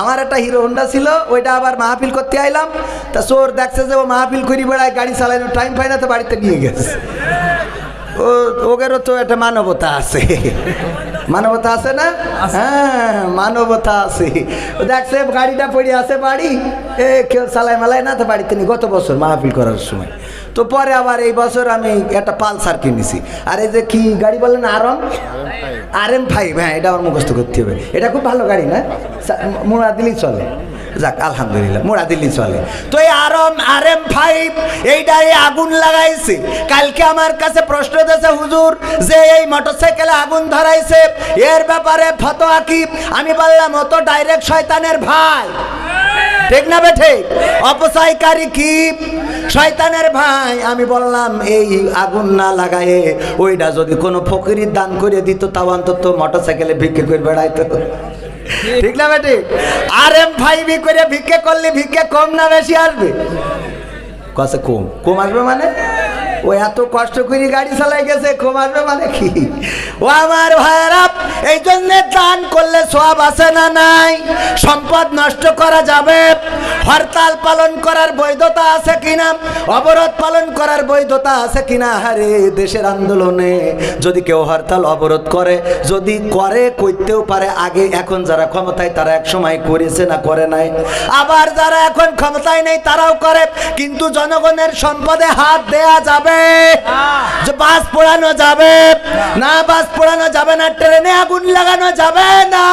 আমার একটা hero Honda ছিল, ওইটা আবার মাহফিল করতে আইলাম। তা সোর দেখছে যে ও মাহফিল করি বেড়ায় গাড়ি চালানো টাইম পাই না, তো বাড়িতে নিয়ে গেছে। ও ওদেরও তো একটা মানবতা আছে। মানবতা আছে না? হ্যাঁ মানবতা আছে। দেখ সে গাড়িটা পড়ে আছে বাড়ি। এ কেউ চালায় মালায় না তো বাড়ি তিনি গত বছর মাহফিল করার সময়। তো পরে আবার এই বছর আমি একটা পালসার কিনেছি। আর এই যে কি গাড়ি বললেন আরম আর এম ফাইভ হ্যাঁ এটা আমার মুখস্থ করতে হবে। এটা খুব ভালো গাড়ি না? মোড়া দিলেই চলে। যাক, আলহামদুলিল্লাহ মোড়া দিল্লি চলে। তো এই আরম আর এম ফাইভ এইটাই আগুন লাগাইছে। কালকে আমার কাছে প্রশ্ন দিয়েছে হুজুর, যে এই মোটরসাইকেলে আগুন ধরাইছে, এর ব্যাপারে ফতোয়া আকিব আমি বললাম অত ডাইরেক্ট শয়তানের ভাই। ঠিক না বেঠে অপচয়কারী কি? শয়তানের ভাই। আমি বললাম, এই আগুন না লাগায়ে ওইটা যদি কোনো ফকিরির দান করে দিত, তাও অন্তত মোটরসাইকেলে ভিক্ষে করে বেড়াইতো। ঠিক না বেটি? আর এম ফাইভ করে ভিক্ষে করলে ভিক্ষে কম না বেশি আসবে? কম? কম আসবে মানে? ও এত কষ্ট করে গাড়ি চালাই গেছে মানে কি? ও আমার এই দান করলে সব না নাই? সম্পদ নষ্ট করা যাবে? হরতাল পালন করার বৈধতা আছে কিনা? অবরোধ পালন করার বৈধতা আছে কিনা? আরে, দেশের আন্দোলনে যদি কেউ হরতাল, অবরোধ করে, যদি করে, করতেও পারে। আগে, এখন যারা ক্ষমতায়, তারা এক সময় করেছে না করে নাই। আবার যারা এখন ক্ষমতায় নেই, তারাও করে। কিন্তু জনগণের সম্পদে হাত দেয়া যাবে? যে বাস পোড়ানো যাবে না বাস পোড়ানো যাবে না ট্রেনে আগুন লাগানো যাবে না।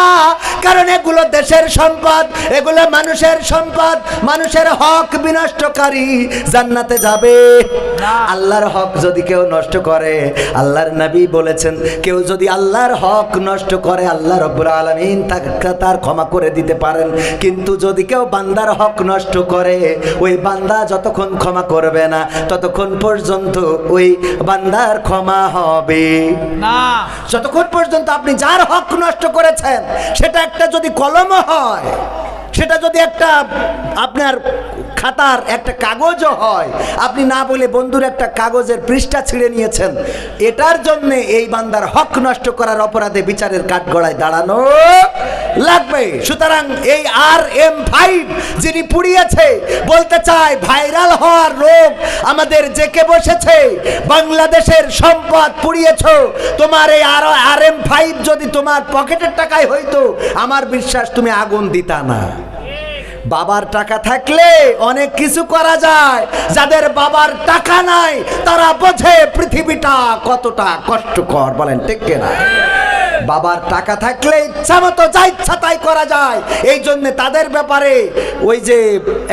কারণ এগুলো দেশের সম্পদ এগুলো মানুষের সম্পদ মানুষের হক বিনষ্টকারী জান্নাতে যাবে। আল্লাহর হক যদি কেউ নষ্ট করে আল্লাহর নবী বলেছেন কেউ যদি আল্লাহর হক নষ্ট করে আল্লাহ রব্বুল আলমিন তাকে তার ক্ষমা করে দিতে পারেন। কিন্তু যদি কেউ বান্দার হক নষ্ট করে ওই বান্দা যতক্ষণ ক্ষমা করবে না ততক্ষণ পর্যন্ত ওই বান্দার ক্ষমা হবে। না। যতক্ষণ পর্যন্ত আপনি যার হক নষ্ট করেছেন সেটা একটা যদি কলম হয় সেটা যদি একটা আপনার খাতার একটা কাগজও হয় আপনি না বলে বন্ধুর একটা কাগজের পৃষ্ঠা ছিঁড়ে নিয়েছেন এটার জন্য এই বান্দার হক নষ্ট করার অপরাধে বিচারের কাঠগড়ায় দাঁড়ানো। লাগবে। সুতরাং এই আর এম ফাইভ যিনি পুড়িয়েছে, বলতে চায় ভাইরাল হওয়ার রোগ আমাদের জেকে বসেছে, বাংলাদেশের সম্পদ পুড়িয়েছ। তোমার এই আর আর এম ফাইভ যদি তোমার পকেটের টাকায় হইতো, আমার বিশ্বাস তুমি আগুন দিতা না। বাবার টাকা থাকলে অনেক কিছু করা যায়। যাদের বাবার টাকা নাই, তারা বোঝে পৃথিবীটা কতটা কষ্টকর। বলেন, ঠিক না বাবার টাকা থাকলে ইচ্ছা মতো যা ইচ্ছা তাই করা যায়। এই জন্য তাদের ব্যাপারে ওই যে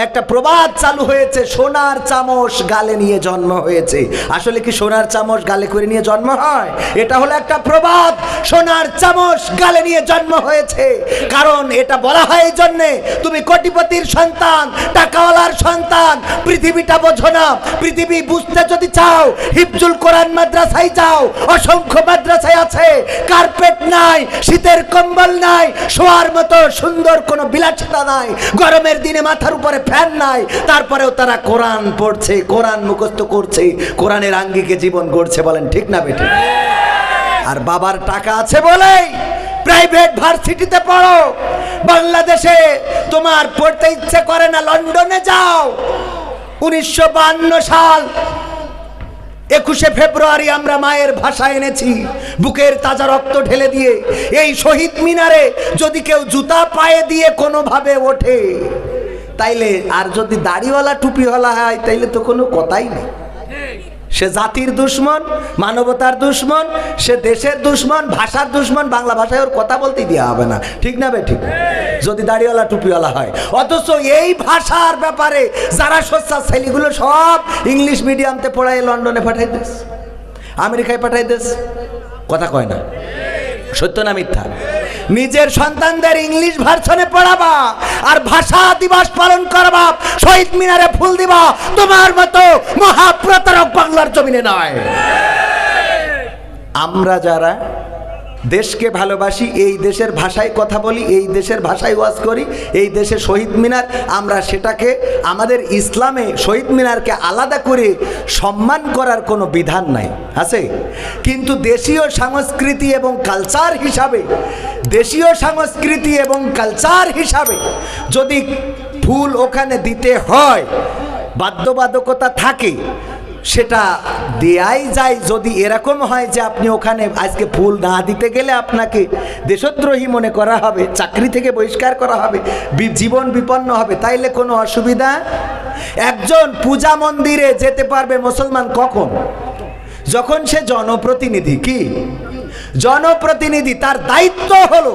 একটা প্রবাদ চালু হয়েছে, সোনার চামচ গালে নিয়ে জন্ম হয়েছে। আসলে কি সোনার চামচ গালে করে নিয়ে জন্ম হয়? এটা হলো একটা প্রবাদ, সোনার চামচ গালে নিয়ে জন্ম হয়েছে। কারণ এটা বলা হয় এই জন্যে, তুমি কোটিপতির সন্তান, টাকাওয়ালার সন্তান, পৃথিবীটা বোঝো না। পৃথিবী বুঝতে যদি চাও, হিফজুল কোরআন মাদ্রাসায় যাও, অসংখ্য মাদ্রাসায় আছে। কার্পেট নাই, শীতের কম্বল নাই, শোয়ার মতো সুন্দর কোনো বিলাসিতা নাই। গরমের দিনে মাথার উপরে ফ্যান নাই। তারপরেও তারা কোরআন পড়ছে, কোরআন মুখস্থ করছে, কোরআনের আঙ্গিকে জীবন গড়ছে বলেন ঠিক না বেটে আর বাবার টাকা আছে বলেই প্রাইভেট ভার্সিটিতে পড়ো। বাংলাদেশে তোমার পড়তে ইচ্ছে করে না, লন্ডনে যাও। উনিশশো সাল একুশে ফেব্রুয়ারি আমরা মায়ের ভাষা এনেছি। বুকের তাজা রক্ত ঢেলে দিয়ে। এই শহীদ মিনারে যদি কেউ জুতা পায়ে দিয়ে কোনোভাবে ওঠে, তাইলে আর যদি দাড়িওয়ালা টুপিওয়ালা হয়, তাইলে তো কোনো কথাই নেই। সে জাতির দুশ্মন, মানবতার দুশ্মন, সে দেশের দুশ্মন, ভাষার দুশ্মন, বাংলা ভাষায় ওর কথা বলতেই দেওয়া হবে না। ঠিক না বে, ঠিক? যদি দাড়িওয়ালা, টুপিওয়ালা হয়। অথচ এই ভাষার ব্যাপারে যারা সোচ্চা ছেলেগুলো সব ইংলিশ মিডিয়ামতে পড়ায় লন্ডনে পাঠাই দেস। আমেরিকায় পাঠাই দেস। কথা কয় না। সত্য না মিথ্যা? নিজের সন্তানদের ইংলিশ ভার্সনে পড়াবা আর ভাষা দিবস পালন করবা, শহীদ মিনারে ফুল দিবা, তোমার মতো মহাপ্রতারক বাংলার জমিনে নয়। আমরা যারা দেশকে ভালোবাসি, এই দেশের ভাষায় কথা বলি, এই দেশের ভাষায় ওয়াজ করি, এই দেশে শহীদ মিনার, আমরা সেটাকে, আমাদের ইসলামে শহীদ মিনারকে আলাদা করে সম্মান করার কোনো বিধান নাই, আছে? কিন্তু দেশীয় সংস্কৃতি এবং কালচার হিসাবে, দেশীয় সংস্কৃতি এবং কালচার হিসাবে যদি ফুল ওখানে দিতে হয়, বাধ্যবাধকতা থাকে সেটা দেয়াই যায়। যদি এরকম হয় যে আপনি ওখানে আজকে ফুল না দিতে গেলে আপনাকে দেশদ্রোহী মনে করা হবে, চাকরি থেকে বহিষ্কার করা হবে জীবন বিপন্ন হবে, তাইলে কোনো অসুবিধা? একজন পূজা মন্দিরে যেতে পারবে মুসলমান কখন? যখন সে জনপ্রতিনিধি, কি? জনপ্রতিনিধি, তার দায়িত্ব হলো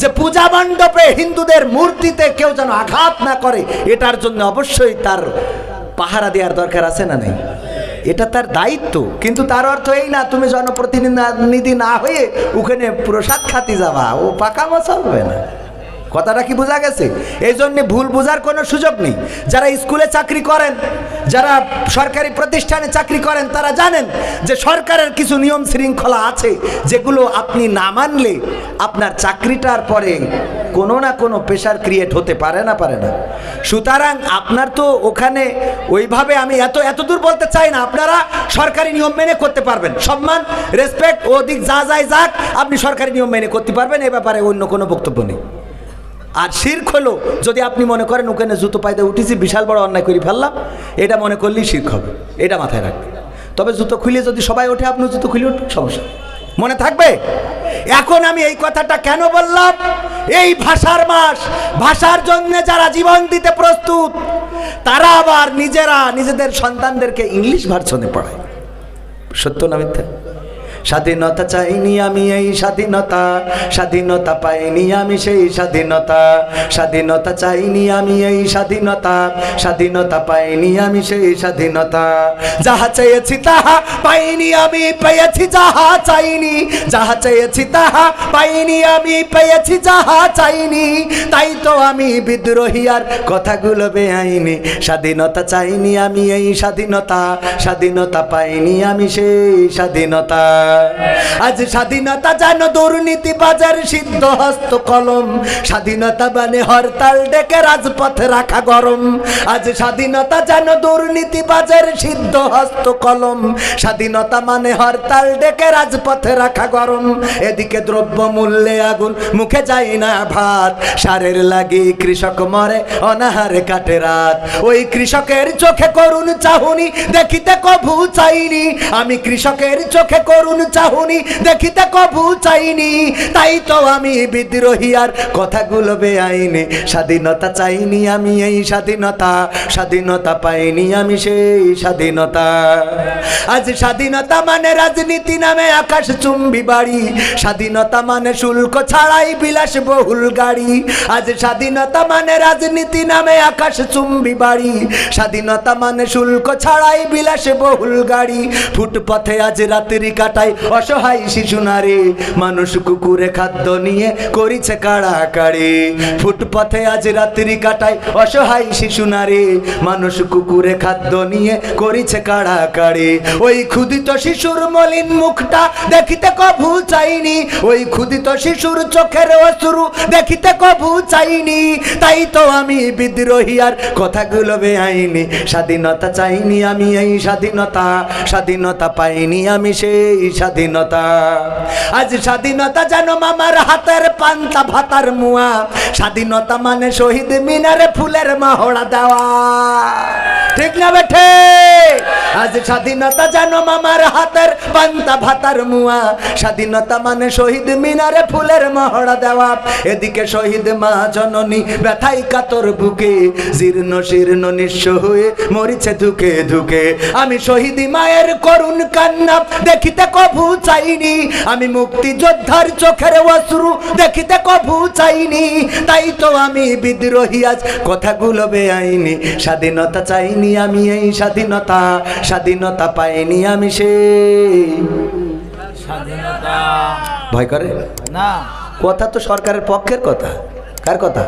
যে পূজা মণ্ডপে হিন্দুদের মূর্তিতে কেউ যেন আঘাত না করে, এটার জন্য অবশ্যই তার পাহারা দেওয়ার দরকার আছে না নাই? এটা তার দায়িত্ব। কিন্তু তার অর্থ এই না, তুমি জনপ্রতিনিধি না হয়ে ওখানে প্রসাদ খাতি যাবা। ও পাকা মশা হবে না। কথাটা কি বোঝা গেছে? এই জন্য ভুল বোঝার কোনো সুযোগ নেই। যারা স্কুলে চাকরি করেন, যারা সরকারি প্রতিষ্ঠানে চাকরি করেন, তারা জানেন যে সরকারের কিছু নিয়ম শৃঙ্খলা আছে, যেগুলো আপনি না মানলে আপনার চাকরিটার পরে কোনো না কোনো প্রেশার ক্রিয়েট হতে পারে না পারে না। সুতরাং আপনার তো ওখানে ওইভাবে আমি এত এত দূর বলতে চাই না, আপনারা সরকারি নিয়ম মেনে করতে পারবেন। সম্মান রেসপেক্ট ওদিক যা যায় যাক, আপনি সরকারি নিয়ম মেনে করতে পারবেন, এ ব্যাপারে অন্য কোনো বক্তব্য নেই। আর শির্ক হলো, যদি আপনি মনে করেন ওখানে জুতো পাইতে উঠেছি, বিশাল বড় অন্যায় করে ফেললাম, এটা মনে করলেই শির্ক হবে, এটা মাথায় রাখবে তবে জুতো খুলে যদি সবাই ওঠে আপনি জুতো খুলে উঠবেন, সমস্যা মনে থাকবে? এখন আমি এই কথাটা কেন বললাম? এই ভাষার মাস, ভাষার জন্য যারা জীবন দিতে প্রস্তুত, তারা আবার নিজেরা নিজেদের সন্তানদেরকে ইংলিশ ভার্সনে পড়ায়। সত্য না মিথ্যা? স্বাধীনতা চাইনি আমি এই স্বাধীনতা। স্বাধীনতা পাইনি আমি সেই স্বাধীনতা। স্বাধীনতা চাইনি আমি এই স্বাধীনতা। স্বাধীনতা পাইনি আমি সেই স্বাধীনতা। যাহা চেয়েছি তাহা পাইনি আমি, পেয়েছি যাহা চাইনি। যাহা চেয়েছি তাহা পাইনি আমি, পেয়েছি যাহা চাইনি। তাই তো আমি বিদ্রোহী আর কথাগুলো বেআইনি। স্বাধীনতা চাইনি আমি এই স্বাধীনতা। স্বাধীনতা পাইনি আমি সেই স্বাধীনতা। আজ স্বাধীনতা যেন দুর্নীতি, বাজার, সিদ্ধ হস্ত, কলম। স্বাধীনতা মানে হরতাল, ডেকে রাজপথ রাখা গরম। আজ স্বাধীনতা যেন দুর্নীতি, বাজার, সিদ্ধ হস্ত, কলম। স্বাধীনতা মানে হরতাল, ডেকে রাজপথে রাখা গরম। এদিকে দ্রব্য মূল্যে আগুন, মুখে যায় না ভাত। সারের লাগি কৃষক মরে, অনাহারে কাটে রাত। ওই কৃষকের চোখে করুন চাহুনি, দেখিতে কভু চাইনি। আমি কৃষকের চোখে করুন চাহুনি দেখিতে কভু চাইনি। তাই তো আমি বিদ্রোহী, আর কথাগুলো বেআইনি। স্বাধীনতা চাইনি আমি এই স্বাধীনতা স্বাধীনতা পাইনি আমি সেই স্বাধীনতা। আজ স্বাধীনতা মানে রাজনীতি নামে আকাশ চুম্বি বাড়ি। স্বাধীনতা মানে শুল্ক ছাড়াই বিলাস বহুল গাড়ি। আজ স্বাধীনতা মানে রাজনীতি নামে আকাশ চুম্বি বাড়ি। স্বাধীনতা মানে শুল্ক ছাড়াই বিলাস বহুল গাড়ি। ফুটপথে আজ রাত্রি কাটায় অসহায় শিশু নারী, মানুষ কুকুরে খাদ্য নিয়ে করিছে কাড়াকাড়ি। ফুটপথে আজ রাত্রি কাটায় অসহায় শিশু নারী, মানুষ কুকুরে খাদ্য নিয়ে করিছে কাড়াকাড়ি। ওই ক্ষুদিত শিশুর মলিন মুখটা দেখিতে কভু চাইনি। ওই ক্ষুদিত শিশুর চোখের অশ্রু দেখিতে কভু চাইনি। তাই তো আমি বিদ্রোহী আর কথাগুলো বেআইনি। স্বাধীনতা চাইনি আমি এই স্বাধীনতা স্বাধীনতা পাইনি আমি সেই স্বাধীনতা। আজ স্বাধীনতা যেন মামার হাতের পান্তা, ভাতার মুয়া। স্বাধীনতা মানে শহীদ মিনারে ফুলের মাহড়া দেওয়া। ঠিক না বেঠে আজ স্বাধীনতা যেন মামার হাতের পান্তা ভাতার মুয়া। স্বাধীনতা মানে শহীদ মিনারে ফুলের মহড়া দেওয়া। এদিকে শহীদ মা জননী ব্যথাই কাতর বুকে। জীর্ণ শীর্ণ নিঃস্ব হয়ে মরিছে ধুকে ধুকে। আমি শহীদ মায়ের করুণ কান্না দেখিতে কভু চাইনি। আমি মুক্তি যোদ্ধার চোখের অশ্রু দেখিতে কভু চাইনি। তাই তো আমি বিদ্রোহী, আজ কথাগুলো বেআইনি। স্বাধীনতা চাইনি আমি এই স্বাধীনতা স্বাধীনতা পাইনি আমি সে স্বাধীনতা। ভয় করে? না। কথা তো সরকারের পক্ষের কথা। কার কথা?